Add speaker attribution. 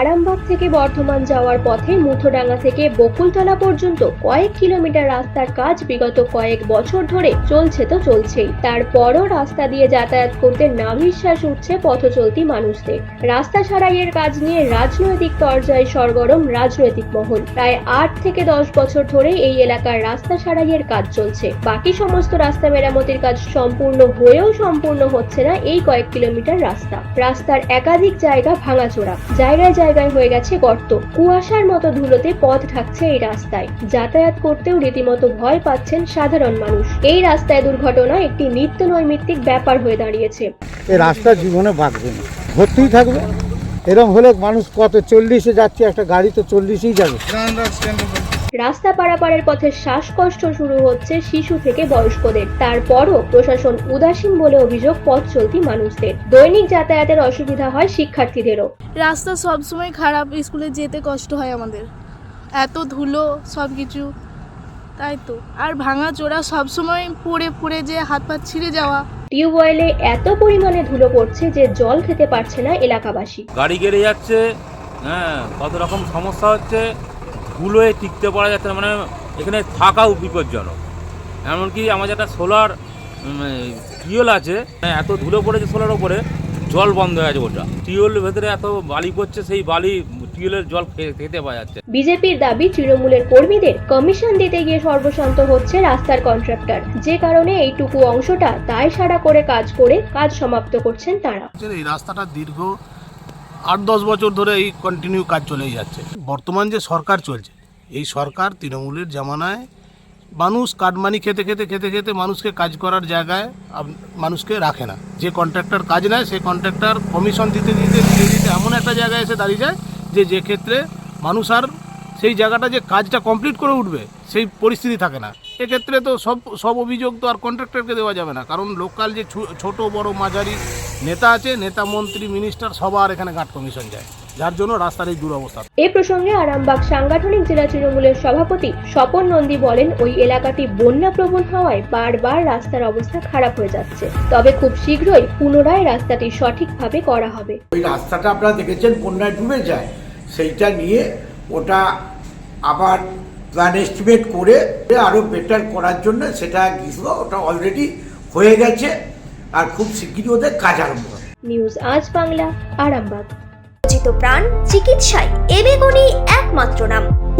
Speaker 1: আরামবাগ থেকে বর্ধমান যাওয়ার পথে মুথোডাঙ্গা থেকে বকুলতলা পর্যন্ত কয়েক কিলোমিটার রাস্তার কাজ বিগত কয়েক বছর ধরে চলছে তো চলছেই। তারপরও রাস্তা দিয়ে যাতায়াত করতে নাভিশ্বাস উঠছে পথ চলতি মানুষদের। রাস্তা সারাইয়ের কাজ নিয়ে রাজনৈতিক পর্যায়ে সরগরম রাজনৈতিক মহল। প্রায় আট থেকে দশ বছর ধরে এই এলাকার রাস্তা সারাইয়ের কাজ চলছে। বাকি সমস্ত রাস্তা মেরামতির কাজ সম্পূর্ণ হয়েও সম্পূর্ণ হচ্ছে না এই কয়েক কিলোমিটার রাস্তা। রাস্তার একাধিক জায়গা ভাঙাচোরা। জায়গায় জায়গায় হয়ে গেছে গর্ত। কুয়াশার মতো ধুলোতে পথ ঢাকছে এই রাস্তায়। যাতায়াত করতেও রীতিমতো ভয় পাচ্ছেন সাধারণ মানুষ। এই রাস্তায় দুর্ঘটনা একটি নিত্য নৈমিত্তিক ব্যাপার হয়ে দাঁড়িয়েছে।
Speaker 2: এই রাস্তা জীবনে বাঁচবে না। ভর্তিই থাকবে। এরকম হলে মানুষ কত চল্লিশে যাচ্ছে একটা গাড়ি তো চল্লিশেই যাবে।
Speaker 1: রাস্তা পারাপারের পথে শ্বাসকষ্ট শুরু হচ্ছে শিশু থেকে বয়স্কদের। তারপরও প্রশাসন উদাসীন বলে অভিযোগ পথ চলতি মানুষদের। দৈনিক যাতায়াতের অসুবিধা হয় শিক্ষার্থীদেরও।
Speaker 3: রাস্তা সবসময় খারাপ স্কুলে যেতে কষ্ট হয় আমাদের। এত ধুলো সব কিছু তাই তো। আর ভাঙা চোরা সব সময় পড়ে পড়ে যে হাত পা ছিঁড়ে যাওয়া।
Speaker 1: টিউবওয়েলে এত পরিমাণে ধুলো পড়ছে যে জল খেতে পারছে না এলাকাবাসী।
Speaker 4: গাড়ি গেড়ে যাচ্ছে হ্যাঁ কত রকম সমস্যা হচ্ছে। ধুলোয় টিকতে পারা যাচ্ছে না মানে এখানে থাকাও বিপজ্জনক। এমনকি আমাদের একটা সোলার টিউল আছে হ্যাঁ, এত ধুলো পড়েছে সোলার ওপরে জল বন্ধ হয়ে আছে ওটা টিউলের ভেতরে এত বালি পড়ছে সেই বালি জল খেতে পাওয়া যাচ্ছে।
Speaker 1: বিজেপির দাবি তৃণমূলের কর্মীদের কমিশন দিতে গিয়ে সর্বশান্ত হচ্ছে রাস্তার কন্ট্রাক্টর যে কারণে এইটুকু অংশটা দায় সারা করে কাজ করে কাজ সমাপ্ত করছেন তারা।
Speaker 5: এই রাস্তাটা দীর্ঘ আট দশ বছর ধরে এই কন্টিনিউ কাজ চলেই যাচ্ছে। বর্তমান যে সরকার চলছে, এই সরকার তৃণমূলের জামানায় মানুষ কাটমানি খেতে খেতে খেতে খেতে মানুষকে কাজ করার জায়গায় মানুষকে রাখে না। যে কন্ট্রাক্টর কাজ নেয় সেই কন্ট্রাক্টর কমিশন দিতে দিতে দিতে দিতে এমন একটা জায়গায় এসে দাঁড়িয়ে যায় যে যে ক্ষেত্রে মানুষ আর সেই জায়গাটা যে কাজটা কমপ্লিট করে উঠবে, সেই পরিস্থিতি থাকে না। এক্ষেত্রে তো সব সব অভিযোগ তো আর কন্ট্রাক্টরকে দেওয়া যাবে না। কারণ লোকাল যে ছোট বড় মাঝারি নেতা আছে নেতা মন্ত্রী মিনিস্টার সবার এখানে ঘাট কমিশন যায়। যার জন্য রাস্তার এই দুরবস্থা।
Speaker 1: এ প্রসঙ্গে আরামবাগ সাংগঠনিক জেলা তৃণমূলের সভাপতি স্বপন নন্দী বলেন ওই এলাকাটি বন্যা প্রবণ হওয়ায় বারবার রাস্তার অবস্থা খারাপ হয়ে যাচ্ছে। তবে খুব শীঘ্রই পুনরায় রাস্তাটি সঠিকভাবে করা হবে।
Speaker 6: ওই রাস্তাটা আপনারা দেখেছেন বন্যায় ডুবে যায়। সেইটা নিয়ে ওটা আবার প্ল্যান এস্টিমেট করে আরও বেটার করার জন্য সেটা গিয়েছিল ওটা অলরেডি হয়ে গেছে আর খুব শিগগিরই ওদের কাজ আরম্ভ হবে।
Speaker 1: নিউজ আজ বাংলা আরামবাগ।
Speaker 7: প্রাণ চিকিৎসায় এবেগুনি একমাত্র